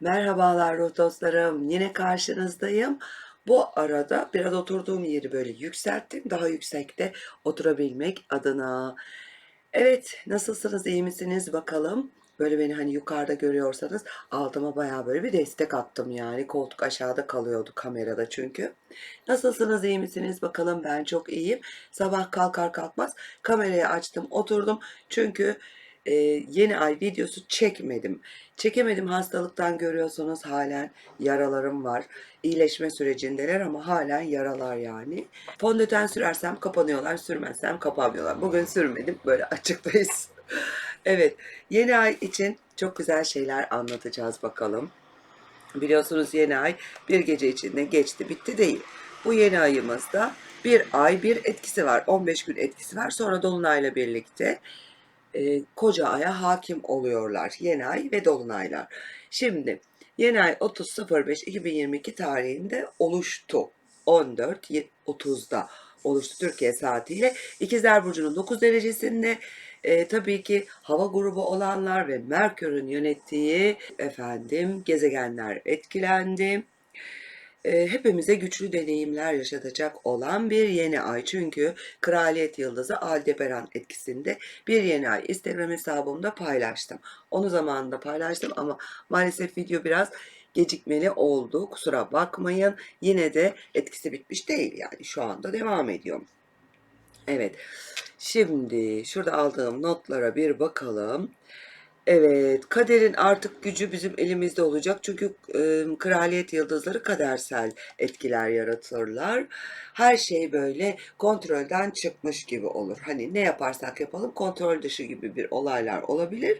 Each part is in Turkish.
Merhabalar ruh dostlarım. Yine karşınızdayım. Bu arada biraz oturduğum yeri böyle yükselttim. Daha yüksekte oturabilmek adına. Evet, nasılsınız? iyi misiniz? Bakalım. Böyle beni hani yukarıda görüyorsanız altıma bayağı böyle bir destek attım yani. Koltuk aşağıda kalıyordu kamerada çünkü. Nasılsınız? iyi misiniz? Bakalım ben çok iyiyim. Sabah kalkar kalkmaz kamerayı açtım, oturdum. Çünkü e, yeni ay videosu çekmedim. Çekemedim hastalıktan görüyorsunuz halen yaralarım var. İyileşme sürecindeler ama halen yaralar yani. Fondöten sürersem kapanıyorlar, sürmezsem kapanmıyorlar. Bugün sürmedim, böyle açıktayız. evet, yeni ay için çok güzel şeyler anlatacağız bakalım. Biliyorsunuz yeni ay bir gece içinde geçti, bitti değil. Bu yeni ayımızda bir ay bir etkisi var. 15 gün etkisi var. Sonra dolunayla birlikte e, koca aya hakim oluyorlar. Yeni ay ve dolunaylar. Şimdi yeni ay 30.05.2022 tarihinde oluştu. 14.30'da oluştu Türkiye saatiyle. İkizler Burcu'nun 9 derecesinde e, tabii ki hava grubu olanlar ve Merkür'ün yönettiği efendim gezegenler etkilendi hepimize güçlü deneyimler yaşatacak olan bir yeni ay. Çünkü Kraliyet Yıldızı Aldebaran etkisinde bir yeni ay Instagram hesabımda paylaştım. Onu zamanında paylaştım ama maalesef video biraz gecikmeli oldu. Kusura bakmayın. Yine de etkisi bitmiş değil yani. Şu anda devam ediyor. Evet. Şimdi şurada aldığım notlara bir bakalım. Evet, kaderin artık gücü bizim elimizde olacak. Çünkü e, kraliyet yıldızları kadersel etkiler yaratırlar. Her şey böyle kontrolden çıkmış gibi olur. Hani ne yaparsak yapalım kontrol dışı gibi bir olaylar olabilir.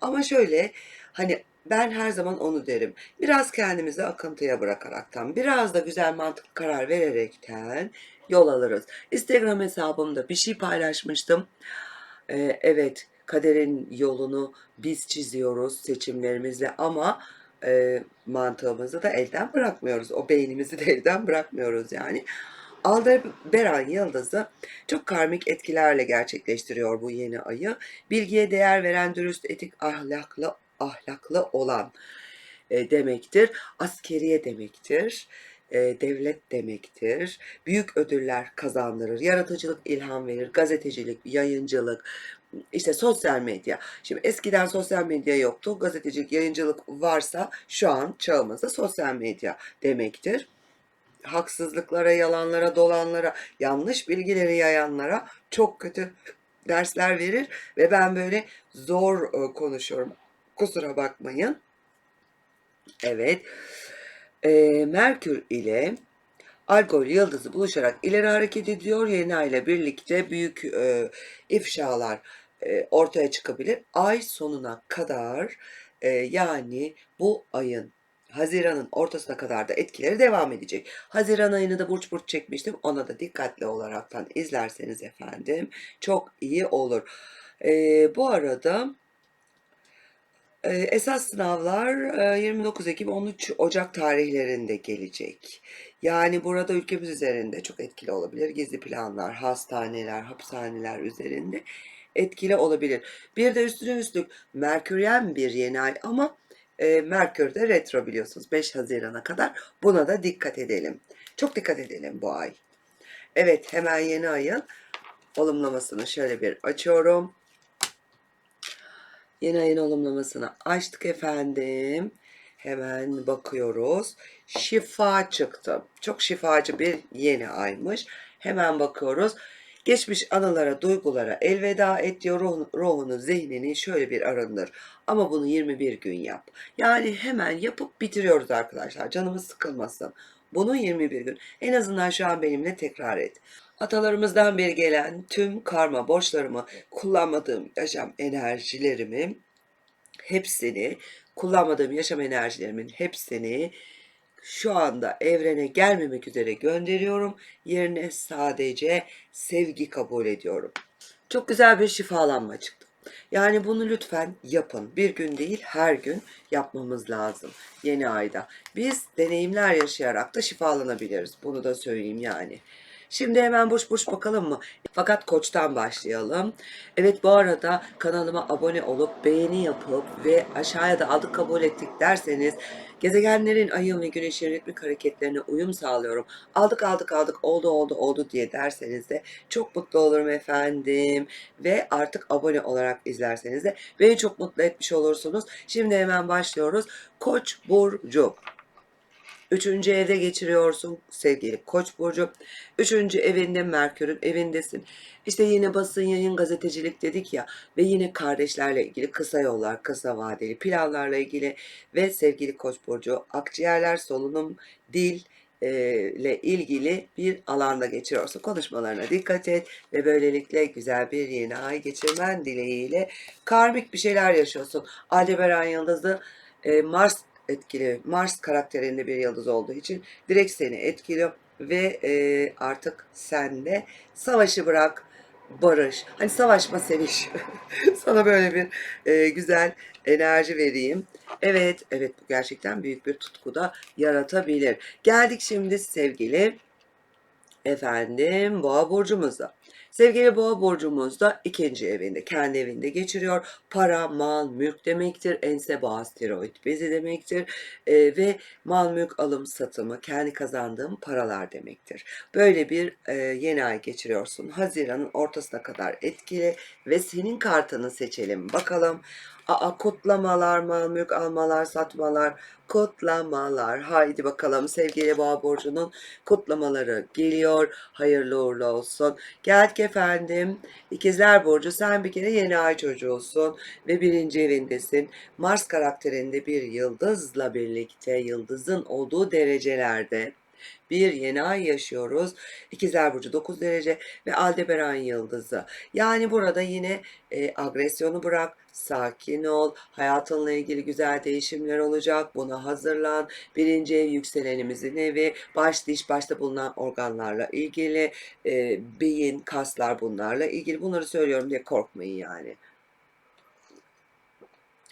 Ama şöyle hani ben her zaman onu derim. Biraz kendimizi akıntıya bırakaraktan, biraz da güzel mantıklı karar vererekten yol alırız. Instagram hesabımda bir şey paylaşmıştım. Ee, evet, kaderin yolunu biz çiziyoruz seçimlerimizle ama e, mantığımızı da elden bırakmıyoruz. O beynimizi de elden bırakmıyoruz yani. Aldebaran yıldızı çok karmik etkilerle gerçekleştiriyor bu yeni ayı. Bilgiye değer veren, dürüst, etik, ahlaklı, ahlaklı olan e, demektir. Askeriye demektir. E, devlet demektir. Büyük ödüller kazandırır. Yaratıcılık ilham verir. Gazetecilik, yayıncılık, işte sosyal medya. Şimdi eskiden sosyal medya yoktu. Gazetecilik, yayıncılık varsa şu an çağımızda sosyal medya demektir. Haksızlıklara, yalanlara, dolanlara, yanlış bilgileri yayanlara çok kötü dersler verir ve ben böyle zor e, konuşuyorum. Kusura bakmayın. Evet. Ee, Merkür ile Algol yıldızı buluşarak ileri hareket ediyor. Yeni ile birlikte büyük e, ifşalar e, ortaya çıkabilir. Ay sonuna kadar e, yani bu ayın Haziran'ın ortasına kadar da etkileri devam edecek. Haziran ayını da burç burç çekmiştim. Ona da dikkatli olaraktan izlerseniz efendim çok iyi olur. E, bu arada e, esas sınavlar e, 29 Ekim 13 Ocak tarihlerinde gelecek. Yani burada ülkemiz üzerinde çok etkili olabilir. Gizli planlar, hastaneler, hapishaneler üzerinde etkili olabilir. Bir de üstüne üstlük Merküryen bir yeni ay ama e, Merkür de retro biliyorsunuz 5 Haziran'a kadar. Buna da dikkat edelim. Çok dikkat edelim bu ay. Evet hemen yeni ayın olumlamasını şöyle bir açıyorum. Yeni ayın olumlamasını açtık efendim. Hemen bakıyoruz. Şifa çıktı. Çok şifacı bir yeni aymış. Hemen bakıyoruz. Geçmiş anılara, duygulara elveda et diyor ruhunu, ruhunu, zihnini şöyle bir arındır. Ama bunu 21 gün yap. Yani hemen yapıp bitiriyoruz arkadaşlar. Canımız sıkılmasın. Bunu 21 gün. En azından şu an benimle tekrar et. Atalarımızdan beri gelen tüm karma borçlarımı, kullanmadığım yaşam enerjilerimi, hepsini, kullanmadığım yaşam enerjilerimin hepsini şu anda evrene gelmemek üzere gönderiyorum. Yerine sadece sevgi kabul ediyorum. Çok güzel bir şifalanma çıktı. Yani bunu lütfen yapın. Bir gün değil her gün yapmamız lazım yeni ayda. Biz deneyimler yaşayarak da şifalanabiliriz. Bunu da söyleyeyim yani. Şimdi hemen boş boş bakalım mı? Fakat koçtan başlayalım. Evet bu arada kanalıma abone olup beğeni yapıp ve aşağıya da aldık kabul ettik derseniz gezegenlerin ayın ve güneşin ritmik hareketlerine uyum sağlıyorum. Aldık aldık aldık oldu oldu oldu diye derseniz de çok mutlu olurum efendim. Ve artık abone olarak izlerseniz de beni çok mutlu etmiş olursunuz. Şimdi hemen başlıyoruz. Koç burcu. Üçüncü evde geçiriyorsun sevgili Koç burcu. Üçüncü evinde Merkür'ün evindesin. İşte yine basın yayın gazetecilik dedik ya ve yine kardeşlerle ilgili kısa yollar, kısa vadeli planlarla ilgili ve sevgili Koç burcu akciğerler, solunum, dil e, ile ilgili bir alanda geçiriyorsun. Konuşmalarına dikkat et ve böylelikle güzel bir yeni ay geçirmen dileğiyle karmik bir şeyler yaşıyorsun. Aldebaran Yıldızı e, Mars etkili. Mars karakterinde bir yıldız olduğu için direkt seni etkiliyor ve e, artık sen de savaşı bırak, barış. Hani savaşma seviş. Sana böyle bir e, güzel enerji vereyim. Evet, evet bu gerçekten büyük bir tutku da yaratabilir. Geldik şimdi sevgili efendim boğa burcumuza. Sevgili boğa burcumuz da ikinci evinde, kendi evinde geçiriyor. Para, mal, mülk demektir. Ense boğaz tiroid bezi demektir. Ee, ve mal, mülk alım satımı, kendi kazandığım paralar demektir. Böyle bir e, yeni ay geçiriyorsun. Haziran'ın ortasına kadar etkili ve senin kartını seçelim. Bakalım. Aa, kutlamalar, mal, mülk almalar, satmalar, kutlamalar. Haydi bakalım sevgili boğa burcunun kutlamaları geliyor. Hayırlı uğurlu olsun. Geldik efendim. İkizler Burcu sen bir kere yeni ay çocuğusun ve birinci evindesin. Mars karakterinde bir yıldızla birlikte yıldızın olduğu derecelerde bir yeni ay yaşıyoruz. İkizler Burcu 9 derece ve Aldebaran yıldızı. Yani burada yine e, agresyonu bırak, sakin ol, hayatınla ilgili güzel değişimler olacak. Buna hazırlan. Birinci ev yükselenimizin evi, baş diş, başta bulunan organlarla ilgili, e, beyin, kaslar bunlarla ilgili. Bunları söylüyorum diye korkmayın yani.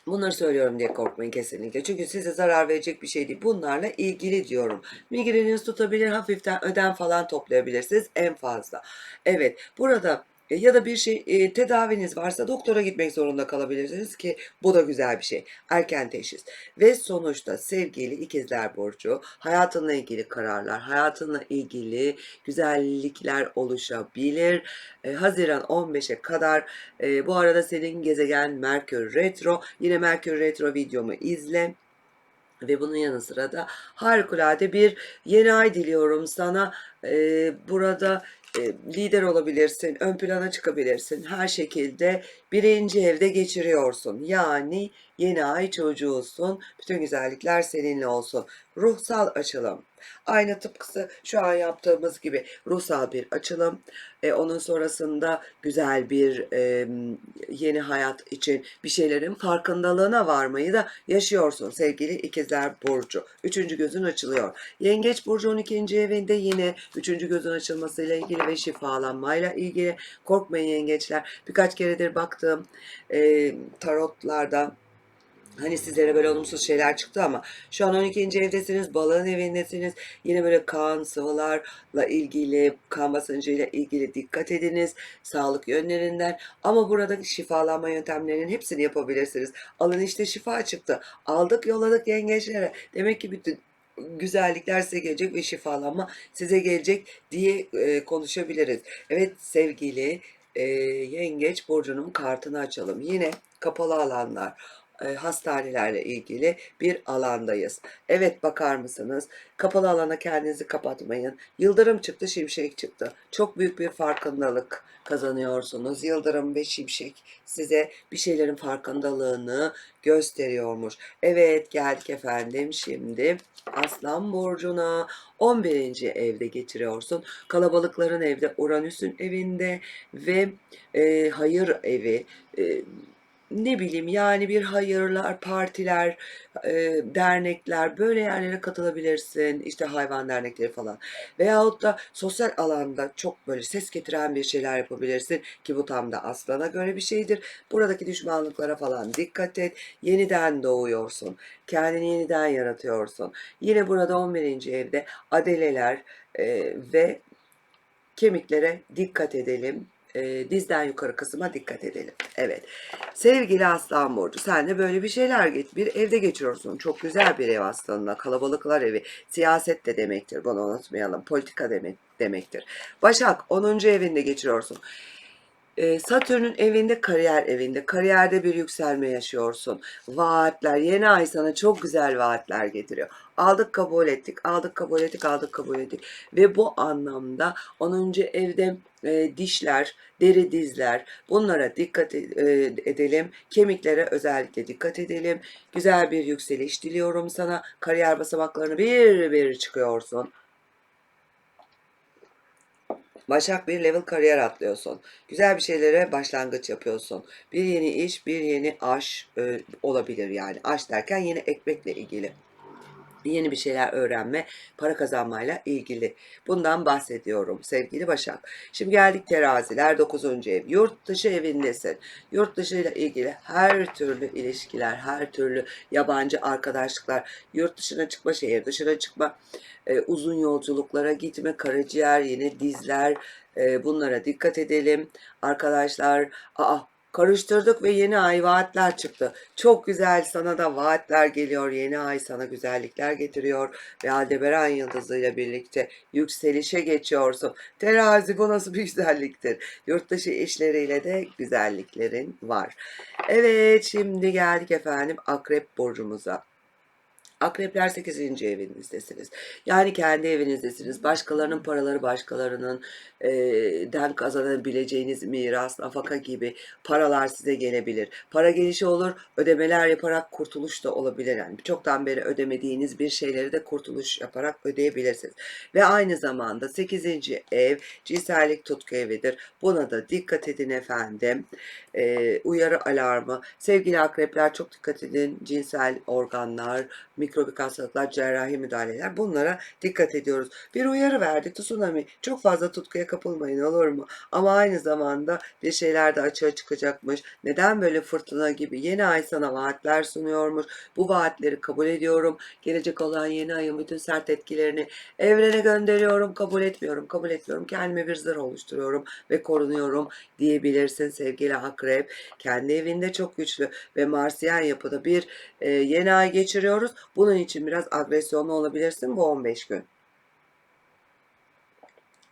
Bunları söylüyorum diye korkmayın kesinlikle. Çünkü size zarar verecek bir şey değil. Bunlarla ilgili diyorum. Migreniniz tutabilir, hafiften ödem falan toplayabilirsiniz en fazla. Evet, burada e, ya da bir şey e, tedaviniz varsa doktora gitmek zorunda kalabilirsiniz ki bu da güzel bir şey. Erken teşhis. Ve sonuçta sevgili ikizler burcu hayatınla ilgili kararlar, hayatınla ilgili güzellikler oluşabilir. E, Haziran 15'e kadar e, bu arada senin gezegen Merkür Retro. Yine Merkür Retro videomu izle. Ve bunun yanı sıra da harikulade bir yeni ay diliyorum sana. Ee, burada lider olabilirsin, ön plana çıkabilirsin. Her şekilde birinci evde geçiriyorsun. Yani yeni ay çocuğusun. Bütün güzellikler seninle olsun. Ruhsal açılım. Aynı tıpkısı şu an yaptığımız gibi ruhsal bir açılım. E, onun sonrasında güzel bir e, yeni hayat için bir şeylerin farkındalığına varmayı da yaşıyorsun sevgili ikizler burcu. Üçüncü gözün açılıyor. Yengeç burcu 12. evinde yine üçüncü gözün açılmasıyla ilgili ve şifalanmayla ilgili. Korkmayın yengeçler. Birkaç keredir baktığım e, tarotlarda Hani sizlere böyle olumsuz şeyler çıktı ama şu an 12. evdesiniz, balığın evindesiniz. Yine böyle kan, sıvılarla ilgili, kan basıncıyla ilgili dikkat ediniz. Sağlık yönlerinden. Ama burada şifalanma yöntemlerinin hepsini yapabilirsiniz. Alın işte şifa çıktı. Aldık yolladık yengeçlere. Demek ki bütün güzellikler size gelecek ve şifalanma size gelecek diye e, konuşabiliriz. Evet sevgili e, yengeç burcunun kartını açalım. Yine kapalı alanlar e, hastanelerle ilgili bir alandayız. Evet bakar mısınız? Kapalı alana kendinizi kapatmayın. Yıldırım çıktı, şimşek çıktı. Çok büyük bir farkındalık kazanıyorsunuz. Yıldırım ve şimşek size bir şeylerin farkındalığını gösteriyormuş. Evet geldik efendim şimdi Aslan Burcu'na 11. evde getiriyorsun. Kalabalıkların evde, Uranüs'ün evinde ve e, hayır evi, e, ne bileyim yani bir hayırlar, partiler, e, dernekler böyle yerlere katılabilirsin. İşte hayvan dernekleri falan. Veyahut da sosyal alanda çok böyle ses getiren bir şeyler yapabilirsin ki bu tam da aslana göre bir şeydir. Buradaki düşmanlıklara falan dikkat et. Yeniden doğuyorsun. Kendini yeniden yaratıyorsun. Yine burada 11. evde adeleler e, ve kemiklere dikkat edelim. E, dizden yukarı kısma dikkat edelim. Evet. Sevgili Aslan Burcu sen de böyle bir şeyler geç. Bir evde geçiriyorsun. Çok güzel bir ev aslında. Kalabalıklar evi. Siyaset de demektir. Bunu unutmayalım. Politika demek, demektir. Başak 10. evinde geçiriyorsun. Ee, Satürn'ün evinde kariyer evinde. Kariyerde bir yükselme yaşıyorsun. Vaatler, yeni ay sana çok güzel vaatler getiriyor. Aldık kabul ettik, aldık kabul ettik, aldık kabul ettik. Ve bu anlamda 10. evde e, dişler, deri dizler bunlara dikkat e- e, edelim. Kemiklere özellikle dikkat edelim. Güzel bir yükseliş diliyorum sana. Kariyer basamaklarını bir bir çıkıyorsun. Başak bir level kariyer atlıyorsun. Güzel bir şeylere başlangıç yapıyorsun. Bir yeni iş, bir yeni aş e, olabilir yani. Aş derken yine ekmekle ilgili. Yeni bir şeyler öğrenme, para kazanmayla ilgili. Bundan bahsediyorum sevgili Başak. Şimdi geldik teraziler 9. ev. Yurt dışı evindesin. Yurt dışı ile ilgili her türlü ilişkiler, her türlü yabancı arkadaşlıklar, yurt dışına çıkma, şehir dışına çıkma, e, uzun yolculuklara gitme, karaciğer, yine dizler, e, bunlara dikkat edelim. Arkadaşlar, aa karıştırdık ve yeni ay vaatler çıktı. Çok güzel sana da vaatler geliyor. Yeni ay sana güzellikler getiriyor ve Aldebaran yıldızıyla birlikte yükselişe geçiyorsun. Terazi bu nasıl bir güzelliktir? Yurt dışı işleriyle de güzelliklerin var. Evet şimdi geldik efendim Akrep burcumuza. Akrepler 8. evinizdesiniz. Yani kendi evinizdesiniz. Başkalarının paraları başkalarının e, den kazanabileceğiniz miras, nafaka gibi paralar size gelebilir. Para gelişi olur, ödemeler yaparak kurtuluş da olabilir. Yani çoktan beri ödemediğiniz bir şeyleri de kurtuluş yaparak ödeyebilirsiniz. Ve aynı zamanda 8. ev cinsellik tutku evidir. Buna da dikkat edin efendim. E, uyarı alarmı. Sevgili akrepler çok dikkat edin. Cinsel organlar, mikrobik hastalıklar, cerrahi müdahaleler bunlara dikkat ediyoruz. Bir uyarı verdi tsunami. Çok fazla tutkuya kapılmayın olur mu? Ama aynı zamanda bir şeyler de açığa çıkacakmış. Neden böyle fırtına gibi yeni ay sana vaatler sunuyormuş. Bu vaatleri kabul ediyorum. Gelecek olan yeni ayın bütün sert etkilerini evrene gönderiyorum. Kabul etmiyorum. Kabul etmiyorum. Kendime bir zırh oluşturuyorum ve korunuyorum diyebilirsin sevgili akrep. Kendi evinde çok güçlü ve Marsiyen yapıda bir e, yeni ay geçiriyoruz. Bunun için biraz agresyonlu olabilirsin bu 15 gün.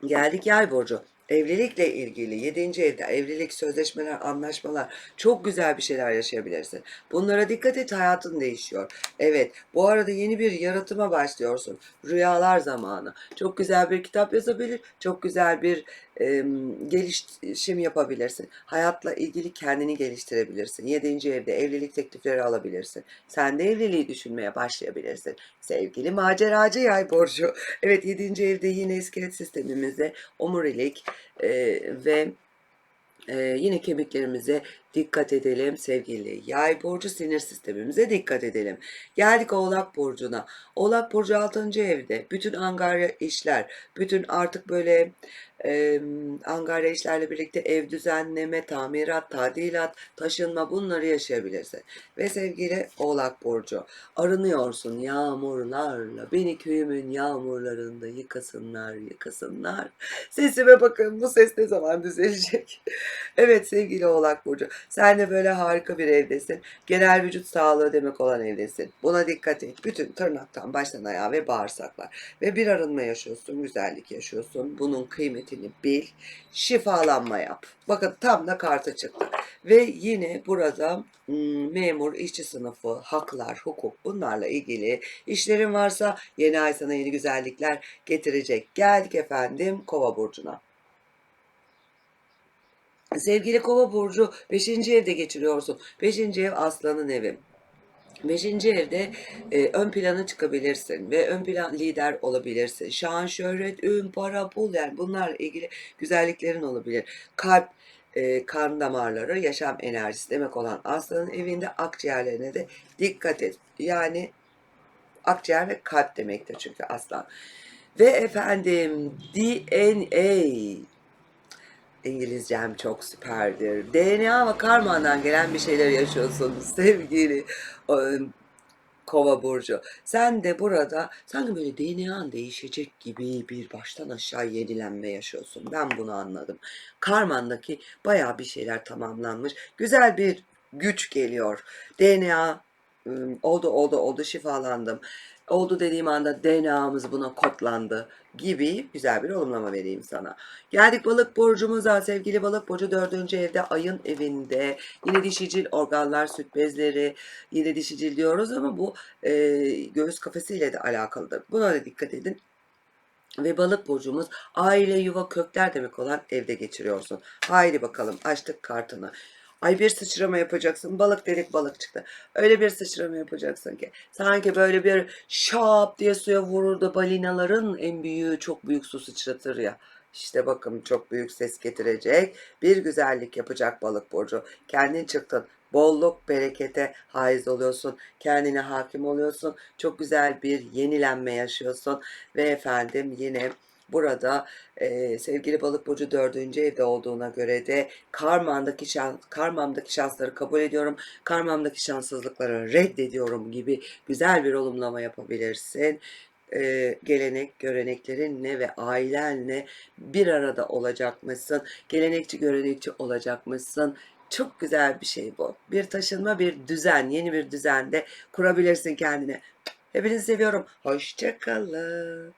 Geldik yay burcu. Evlilikle ilgili 7. evde evlilik, sözleşmeler, anlaşmalar çok güzel bir şeyler yaşayabilirsin. Bunlara dikkat et hayatın değişiyor. Evet bu arada yeni bir yaratıma başlıyorsun. Rüyalar zamanı. Çok güzel bir kitap yazabilir. Çok güzel bir gelişim yapabilirsin. Hayatla ilgili kendini geliştirebilirsin. 7. evde evlilik teklifleri alabilirsin. Sen de evliliği düşünmeye başlayabilirsin. Sevgili maceracı yay borcu. Evet 7. evde yine iskelet sistemimizde omurilik e, ve ee, yine kemiklerimize dikkat edelim sevgili yay burcu sinir sistemimize dikkat edelim. Geldik oğlak burcuna. Oğlak burcu 6. evde. Bütün angarya işler, bütün artık böyle e, angarya işlerle birlikte ev düzenleme, tamirat, tadilat, taşınma bunları yaşayabilirsin. Ve sevgili oğlak burcu arınıyorsun yağmurlarla. Beni köyümün yağmurlarında yıkasınlar, yıkasınlar. Sesime bakın bu ses ne zaman düzelecek? Evet sevgili Oğlak Burcu sen de böyle harika bir evdesin. Genel vücut sağlığı demek olan evdesin. Buna dikkat et. Bütün tırnaktan baştan ayağa ve bağırsaklar. Ve bir arınma yaşıyorsun, güzellik yaşıyorsun. Bunun kıymetini bil. Şifalanma yap. Bakın tam da kartı çıktı. Ve yine burada hmm, memur, işçi sınıfı, haklar, hukuk bunlarla ilgili işlerin varsa yeni ay sana yeni güzellikler getirecek. Geldik efendim Kova burcuna. Sevgili Kova burcu 5. evde geçiriyorsun. 5. ev aslanın evi. Beşinci evde e, ön plana çıkabilirsin ve ön plan lider olabilirsin. Şan, şöhret, ün, para, pul yani bunlarla ilgili güzelliklerin olabilir. Kalp, e, kan damarları, yaşam enerjisi demek olan aslanın evinde akciğerlerine de dikkat et. Yani akciğer ve kalp demektir çünkü aslan. Ve efendim DNA İngilizcem çok süperdir. DNA ve karmandan gelen bir şeyler yaşıyorsunuz sevgili Kova burcu. Sen de burada sanki böyle DNA'n değişecek gibi bir baştan aşağı yenilenme yaşıyorsun. Ben bunu anladım. Karmandaki bayağı bir şeyler tamamlanmış. Güzel bir güç geliyor. DNA oldu oldu oldu şifalandım. Oldu dediğim anda DNA'mız buna kodlandı gibi güzel bir olumlama vereyim sana. Geldik balık burcumuza sevgili balık burcu dördüncü evde ayın evinde yine dişicil organlar süt bezleri yine dişicil diyoruz ama bu e, göğüs kafesiyle de alakalıdır. Buna da dikkat edin. Ve balık burcumuz aile, yuva, kökler demek olan evde geçiriyorsun. Haydi bakalım açtık kartını. Ay bir sıçrama yapacaksın. Balık dedik balık çıktı. Öyle bir sıçrama yapacaksın ki. Sanki böyle bir şap diye suya vurur da balinaların en büyüğü çok büyük su sıçratır ya. İşte bakın çok büyük ses getirecek. Bir güzellik yapacak balık burcu. Kendin çıktın. Bolluk, berekete haiz oluyorsun. Kendine hakim oluyorsun. Çok güzel bir yenilenme yaşıyorsun. Ve efendim yine burada e, sevgili balık burcu dördüncü evde olduğuna göre de karmandaki şans, karmamdaki şansları kabul ediyorum. Karmamdaki şanssızlıkları reddediyorum gibi güzel bir olumlama yapabilirsin. E, gelenek, göreneklerinle ve ailenle bir arada olacakmışsın. Gelenekçi, görenekçi olacakmışsın. Çok güzel bir şey bu. Bir taşınma, bir düzen, yeni bir düzende kurabilirsin kendine. Hepinizi seviyorum. Hoşçakalın.